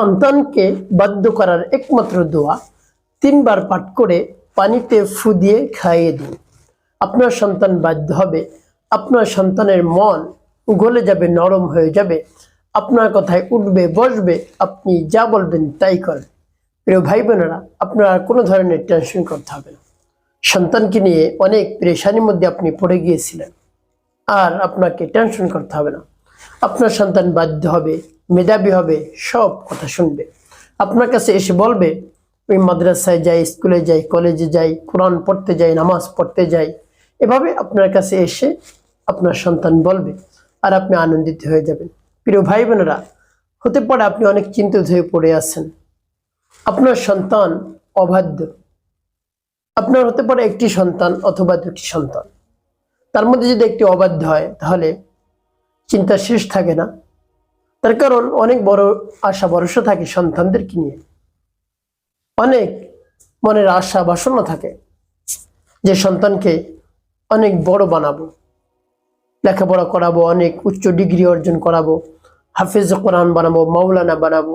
সন্তানকে বাধ্য করার একমাত্র দোয়া, তিনবার পাঠ করে পানিতে ফু দিয়ে খাইয়ে দিন। আপনার সন্তান বাধ্য হবে, আপনার সন্তানের মন গলে যাবে, নরম হয়ে যাবে, আপনার কথায় উঠবে, বসবে, আপনি যা বলবেন তাই করবে প্রিয় ভাই বোনেরা আপনার আর কোনো ধরনের টেনশন করতে হবে না। সন্তানকে নিয়ে অনেক পরেশানির মধ্যে আপনি পড়ে গিয়েছিলেন, আর আপনাকে টেনশন করতে হবে না। আপনার সন্তান বাধ্য হবে মেধাবী হবে, সব কথা শুনবে। আপনার কাছে এসে বলবে, ওই মাদ্রাসায় যাই, স্কুলে যাই, কলেজে যাই, কোরআন পড়তে যাই, নামাজ পড়তে যাই। এভাবে আপনার কাছে এসে আপনার সন্তান বলবে, আর আপনি আনন্দিত হয়ে যাবেন। প্রিয় ভাই বোনেরা, হতে পারে আপনি অনেক চিন্তিত হয়ে পড়ে আছেন। আপনার সন্তান অবাধ্য। আপনার হতে পারে একটি সন্তান অথবা দুটি সন্তান। তার মধ্যে যদি একটি অবাধ্য হয়, তাহলে চিন্তা শেষ থাকে না। তার কারণ অনেক বড় আশা ভরসা থাকে সন্তানদেরকে নিয়ে। অনেক মনের আশা বাসনা থাকে যে সন্তানকে অনেক বড় বানাবো, লেখাপড়া করাবো, অনেক উচ্চ ডিগ্রি অর্জন করাবো, হাফিজ কোরআন বানাবো, মাওলানা বানাবো,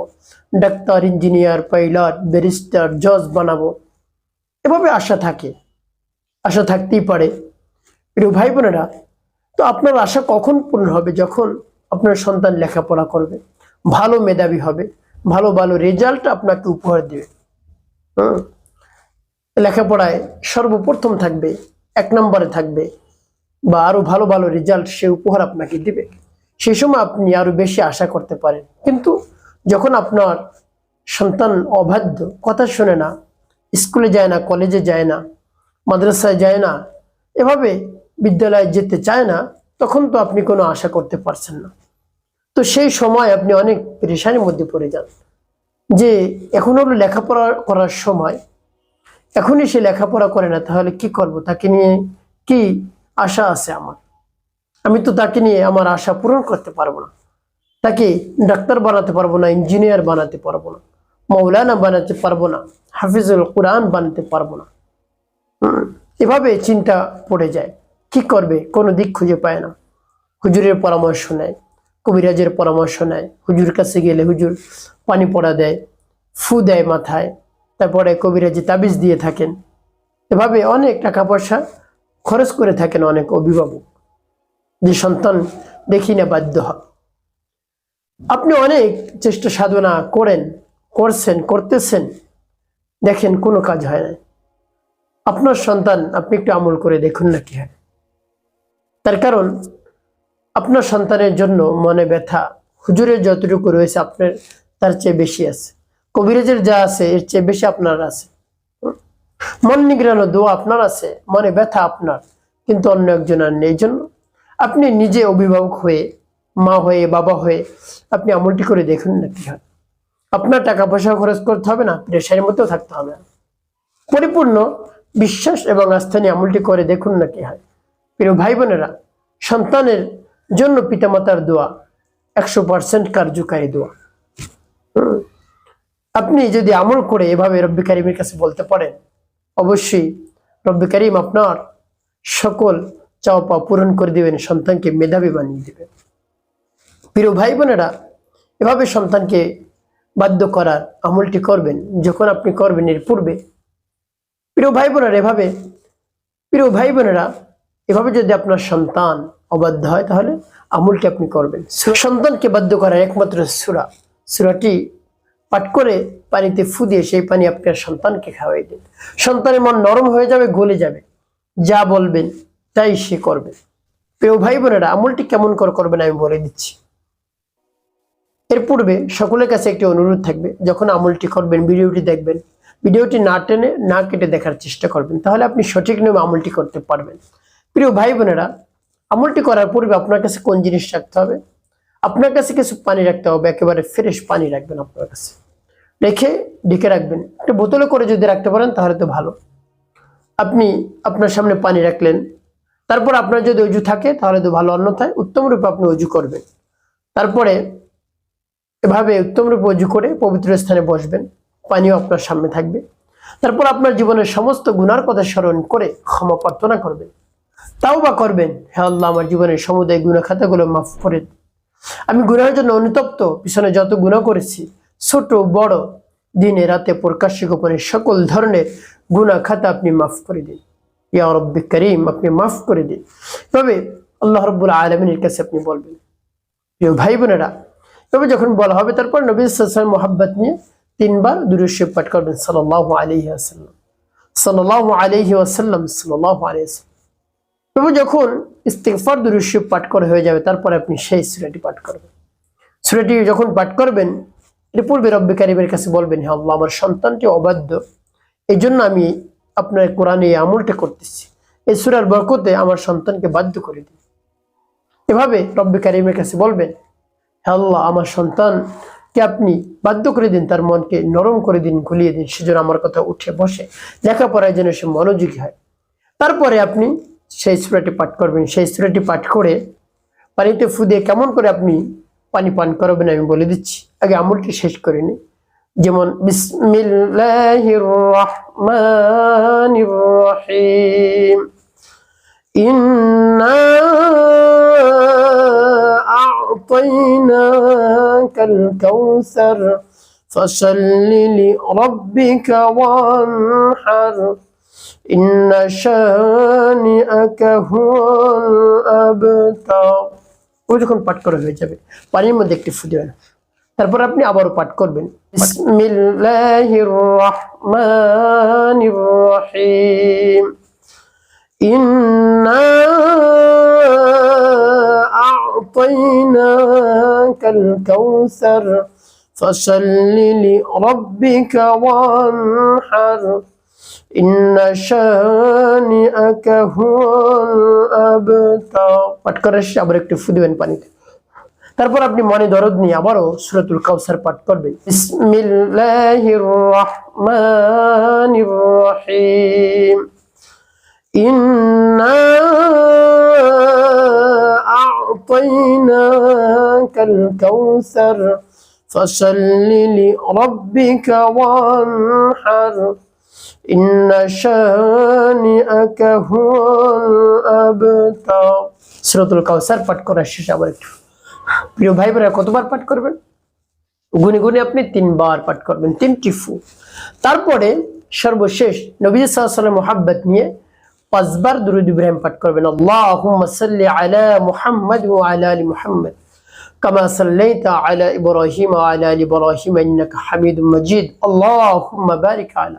ডাক্তার, ইঞ্জিনিয়ার, পাইলট, ব্যারিস্টার, জজ বানাবো। এভাবে আশা থাকে, আশা থাকতেই পারে। প্রিয় ভাই বোনেরা, তো আপনার আশা কখন পূর্ণ হবে যখন আপনার সন্তান লেখাপড়া করবে, ভালো মেধাবী হবে, ভালো ভালো রেজাল্ট আপনাকে উপহার দেবে। হুম? লেখাপড়ায় সর্বপ্রথম থাকবে, এক নম্বরে থাকবে, বা আরও ভালো ভালো রেজাল্ট সে উপহার আপনাকে দিবে। সেই সময় আপনি আরও বেশি আশা করতে পারেন। কিন্তু যখন আপনার সন্তান অবাধ্য, কথা শোনে না, স্কুলে যায় না, কলেজে যায় না, মাদ্রাসায় যায় না, এভাবে বিদ্যালয়ে যেতে চায় না, তখন তো আপনি কোনো আশা করতে পারছেন না। তো সেই সময় আপনি অনেক পরেশানির মধ্যে পড়ে যান। যে এখন হলো লেখাপড়া করার সময়, এখনই সে লেখাপড়া করে না, তাহলে কি করব? তাকে নিয়ে কি আশা আছে আমার? আমি তো তাকে নিয়ে আমার আশা পূরণ করতে পারব না। তাকে ডাক্তার বানাতে পারব না, ইঞ্জিনিয়ার বানাতে পারব না, মৌলানা বানাতে পারব না, হাফিজুল কোরআন বানাতে পারব না। এভাবে চিন্তা পড়ে যায়। কি করবে? কোনো দিক খুঁজে পায় না। হুজুরের পরামর্শ নেয়। কবিরাজের পরামর্শ নেয়। হুজুর কাছে গেলে হুজুর পানি পড়া দেয়, ফু দেয় মাথায়, তারপরে কবিরাজি তাবিজ দিয়ে থাকেন। এভাবে অনেক টাকা পয়সা খরচ করে থাকেন অনেক অভিভাবক। যে সন্তান দেখি না বাধ্য হয়। আপনি অনেক চেষ্টা সাধনা করেন, করছেন, করতেছেন, দেখেন কোনো কাজ হয় না। আপনার সন্তান, আপনি একটু আমল করে দেখুন না কি হয়। তার কারণ আপনার সন্তানের জন্য মনে ব্যথা, হুজুরের যতটুকু রয়েছে আপনার, তার চেয়ে বেশি আছে। কবিরাজের যা আছে, এর চেয়ে বেশি আপনার আছে? মন নিগড়ানো দোয়া আপনার আছে, মনে ব্যথা আপনার, কিন্তু অন্য একজন আর নেই। জন্য আপনি নিজে অভিভাবক হয়ে, মা হয়ে, বাবা হয়ে, আপনি আমলটি করে দেখুন না কি হয়। আপনার টাকা পয়সা খরচ করতে হবে না প্রেশারের মধ্যেও থাকতে হবে না। পরিপূর্ণ বিশ্বাস এবং আস্থা নিয়ে আমলটি করে দেখুন না কি হয়। প্রিয় ভাই বোনেরা, সন্তানের জন্য পিতামাতার দোয়া, একশো পার্সেন্ট কার্যকারী দোয়া। আপনি যদি আমল করে এভাবে রব্বি কারিমের কাছে বলতে পারেন, অবশ্যই রব্বি কারিম আপনার সকল চাওয়া পাওয়া পূরণ করে দিবেন, সন্তানকে মেধাবী বানিয়ে দেবেন। প্রিয় ভাই বোনেরা এভাবে সন্তানকে বাধ্য করার আমলটি করবেন, যখন আপনি করবেন এর পূর্বে। প্রিয় ভাই বোনেরা এভাবে, প্রিয় ভাই বোনেরা এভাবে যদি আপনার সন্তান অবাধ্য হয় তাহলে আমলটি আপনি করবেন। সন্তানকে বাধ্য করার একমাত্র সুরা। সুরাটি পাঠ করে পানিতে ফু দিয়ে সেই পানি আপনার সন্তানকে খাওয়াই দিন। সন্তানের মন নরম হয়ে যাবে গলে যাবে। যা বলবেন তাই সে করবে। প্রিয় ভাই বোনেরা আমলটি কেমন করে করবেন আমি বলে দিচ্ছি। এর পূর্বে সকলের কাছে একটি অনুরোধ থাকবে যখন আমলটি করবেন ভিডিওটি দেখবেন ভিডিওটি না টেনে না কেটে দেখার চেষ্টা করবেন তাহলে আপনি সঠিক নিয়মে আমলটি করতে পারবেন। প্রিয় ভাই বোনেরা আমলটি করার পূর্বে আপনার কাছে কোন জিনিস রাখতে হবে? আপনার কাছে কিছু পানি রাখতে হবে, একেবারে ফ্রেশ পানি রাখবেন আপনার কাছে। রেখে ঢেকে রাখবেন। একটা বোতলে করে যদি রাখতে পারেন, তাহলে তো ভালো। আপনি আপনার সামনে পানি রাখলেন, তারপর আপনার যদি অজু থাকে, তাহলে তো ভালো। অন্যথায় উত্তম রূপে আপনি অজু করবেন। তারপরে এভাবে উত্তম রূপে অজু করে পবিত্র স্থানে বসবেন। পানিও আপনার সামনে থাকবে। তারপর আপনার জীবনের সমস্ত গুনার কথা স্মরণ করে ক্ষমা প্রার্থনা করবেন। তাও বা করবেন? হ্যাঁ আল্লাহ, আমার জীবনের সমুদায় গুণা খাতাগুলো মাফ করে আমি গুনার জন্য অনুতপ্ত, পিছনে যত গুণা করেছি, ছোট, বড়, দিনে রাতে প্রকাশ্য গোপনে সকল ধরনের গুনাহ খাতা আপনি মাফ করে দিন। ইয়া রব্বি করিম, আপনি মাফ করে দিন। তবে আল্লাহ রব্বুল আলমিনের কাছে আপনি বলবেন, প্রিয় ভাই বোনেরা, তবে যখন বলা হবে, তারপর নবী সাল্লাম মোহাব্বত নিয়ে তিনবার দুরুশিব পাঠ করবেন সাল্লাহ আলহি আসাল্লাম সাল্লাহ আলহি আসাল্লাম সাল্লাহ আলহি তবে যখন ইস্তেকফার দুরুশিব পাঠ করা হয়ে যাবে, তারপরে আপনি সেই সুরাটি পাঠ করবেন। সুরাটি যখন পাঠ করবেন, এর পূর্বে রব্বি কারিমের কাছে বলবেন হ্যাঁ আল্লাহ, আমার সন্তানটি অবাধ্য। এই জন্য আমি আপনার কোরআনে এই আমলটা করতেছি। এই সুরার বরকতে আমার সন্তানকে বাধ্য করে দিন। এভাবে রব্বি কারিমের কাছে বলবেন হ্যাঁ আল্লাহ, আমার সন্তানকে আপনি বাধ্য করে দিন, তার মনকে নরম করে দিন ঘুলিয়ে দিন। সেজন্য আমার কথা উঠে বসে। লেখাপড়ায় যেন সে মনোযোগী হয়। তারপরে আপনি সেই সুরাটি পাঠ করবেন সেই সুরাটি পাঠ করে পানিতে ফুদিয়ে কেমন করে আপনি পানি পান করবেন আমি বলে দিচ্ছি আগে আমলটি শেষ করে নিই যেমন বিসমিল্লাহির রহমানির রহিম ইন্না أعطيناك الكوثر فصل لربك وانحر إن شانئك هو الأبتر ওই যখন পাঠ করা হয়ে যাবে পানির মধ্যে একটি ফু দেবেন তারপর আপনি আবারও পাঠ করবেন বিসমিল্লাহির রহমানির রহিম ইন্না أعطيناك الكوثر فصل لربك وانحر إن شانئك هو الأبتر পাঠ করার শেষে আবার একটু ফু দিবেন পানিতে তারপর আপনি মনে দরদ নিয়ে আবারও সুরাতুল কাউসার পাঠ করবেন বিসমিল্লাহির রহমানির রহিম ইন্না أعطيناك الكوثر فصل لربك وانحر إن شانئك هو الأبتر সুরতুল কাউসার পাঠ করার শেষে আবার একটু প্রিয় ভাই বোনেরা কতবার পাঠ করবেন গুনে গুনে আপনি তিনবার পাঠ করবেন তিনটি ফু তারপরে সর্বশেষ নবী সাল্লাম মোহাব্বত নিয়ে পাঁচবার দুরুদ ইব্রাহিম পাঠ করবেন আল্লাহুম্মা সাল্লি আলা মুহাম্মদ ওয়া আলা আলি মুহাম্মদ كما صليت على إبراهيم وعلى آل إبراهيم إنك حميد مجيد اللهم بارك على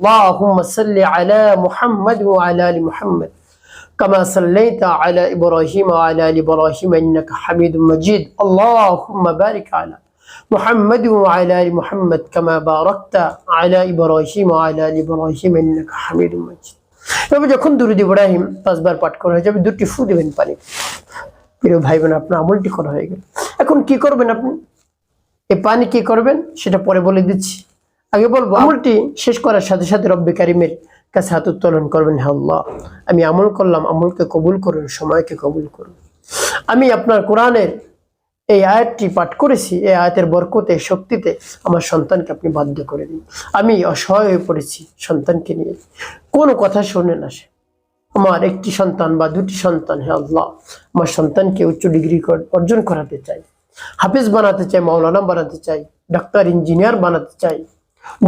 اللهم صل على محمد وعلى آل محمد كما صليت على إبراهيم وعلى آل إبراهيم إنك حميد مجيد اللهم بارك على محمد وعلى آل محمد كما باركت على إبراهيم وعلى آل إبراهيم إنك حميد مجيد তবে যখন দুরুদ ইব্রাহিম পাঁচবার পাঠ করা হয়ে যাবে দুটি ফু দেবেন পানি প্রিয় ভাই বোন আপনার আমলটি করা হয়ে গেল এখন কি করবেন আপনি এই পানি কি করবেন সেটা পরে বলে দিচ্ছি আগে বলব আমলটি শেষ করার সাথে সাথে রব্বি কারিমের কাছে হাত উত্তোলন করবেন হ্যাঁ আল্লাহ। আমি আমল করলাম আমলকে কবুল করুন সময়কে কবুল করুন। আমি আপনার কোরআনের এই আয়াতটি পাঠ করেছি এই আয়াতের বরকতে শক্তিতে আমার সন্তানকে আপনি বাধ্য করে দিন। আমি অসহায় হয়ে পড়েছি সন্তানকে নিয়ে। কোনো কথা শোনে না সে। আমার একটি সন্তান বা দুটি সন্তান হে আল্লাহ আমার সন্তানকে উচ্চ ডিগ্রি অর্জন করাতে চাই। হাফিজ বানাতে চাই মাওলানা বানাতে চাই ডাক্তার ইঞ্জিনিয়ার বানাতে চাই।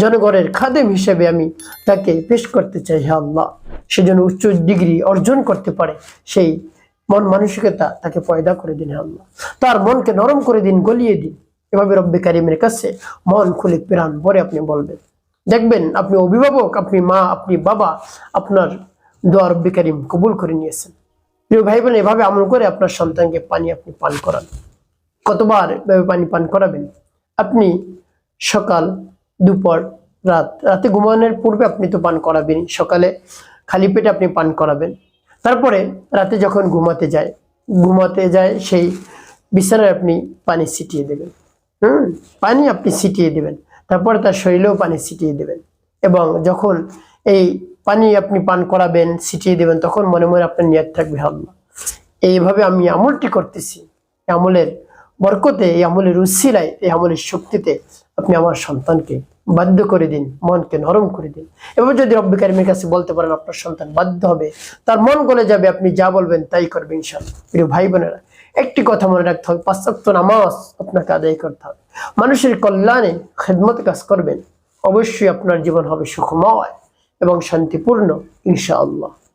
জনগণের খাদেম হিসেবে আমি তাকে পেশ করতে চাই, হে আল্লাহ। সেজন্য উচ্চ ডিগ্রি অর্জন করতে পারে, সেই মন মানসিকতা তাকে পয়দা করে দিন, হে আল্লাহ। তার মনকে নরম করে দিন, গলিয়ে দিন। এভাবে রব্বে কারিমের কাছে মন খুলে প্রাণ ভরে আপনি বলবেন। দেখবেন আপনি অভিভাবক, আপনি মা, আপনি বাবা আপনার দোয়া রব্বি কারিম কবুল করে নিয়েছেন। প্রিয় ভাই বোন এভাবে আমল করে আপনার সন্তানকে পানি আপনি পান করান। কতবার এভাবে পানি পান করাবেন? আপনি সকাল দুপুর, রাত। রাতে ঘুমানোর পূর্বে আপনি তো পান করাবেন। সকালে খালি পেটে আপনি পান করাবেন। তারপরে রাতে যখন ঘুমাতে যায় ঘুমাতে যায় সেই বিছানায় আপনি পানি ছিটিয়ে দেবেন। হুম, পানি আপনি ছিটিয়ে দেবেন। তারপরে তার শরীরেও পানি ছিটিয়ে দেবেন। এবং যখন এই পানি আপনি পান করাবেন, ছিটিয়ে দেবেন, তখন মনে মনে আপনার নিয়ত থাকবে আল্লাহ। এইভাবে আমি আমলটি করতেছি। আমলের বরকতে, এই আমলের উৎসিলায় এই আমলের শক্তিতে আপনি আমার সন্তানকে বাধ্য করে দিন, মনকে নরম করে দিন। এবার যদি রব্বি কারিমের কাছে বলতে পারেন, আপনার সন্তান বাধ্য হবে। তার মন গলে যাবে, আপনি যা বলবেন তাই করবেন ইনশাল্লাহ প্রিয় ভাই বোনেরা, একটি কথা মনে রাখতে হবে পাশ্চাত্য নামাজ আপনাকে আদায় করতে হবে। মানুষের কল্যাণে খেদমত কাজ করবেন, অবশ্যই আপনার জীবন হবে সুখময় এবং শান্তিপূর্ণ, ইনশাআল্লাহ।